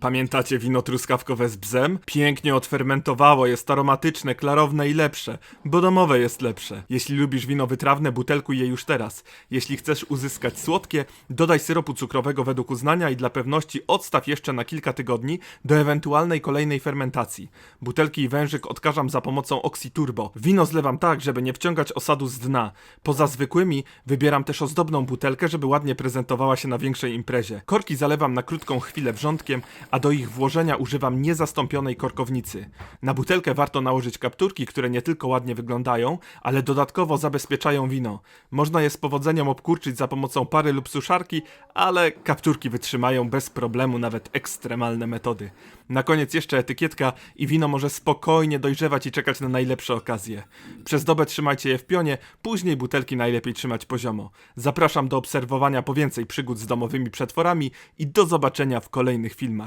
Pamiętacie wino truskawkowe z bzem? Pięknie odfermentowało, jest aromatyczne, klarowne i lepsze, bo domowe jest lepsze. Jeśli lubisz wino wytrawne, butelkuj je już teraz. Jeśli chcesz uzyskać słodkie, dodaj syropu cukrowego według uznania i dla pewności odstaw jeszcze na kilka tygodni do ewentualnej kolejnej fermentacji. Butelki i wężyk odkażam za pomocą Oxyturbo. Wino zlewam tak, żeby nie wciągać osadu z dna. Poza zwykłymi wybieram też ozdobną butelkę, żeby ładnie prezentowała się na większej imprezie. Korki zalewam na krótką chwilę wrzątkiem, a do ich włożenia używam niezastąpionej korkownicy. Na butelkę warto nałożyć kapturki, które nie tylko ładnie wyglądają, ale dodatkowo zabezpieczają wino. Można je z powodzeniem obkurczyć za pomocą pary lub suszarki, ale kapturki wytrzymają bez problemu nawet ekstremalne metody. Na koniec jeszcze etykietka i wino może spokojnie dojrzewać i czekać na najlepsze okazje. Przez dobę trzymajcie je w pionie, później butelki najlepiej trzymać poziomo. Zapraszam do obserwowania po więcej przygód z domowymi przetworami i do zobaczenia w kolejnych filmach.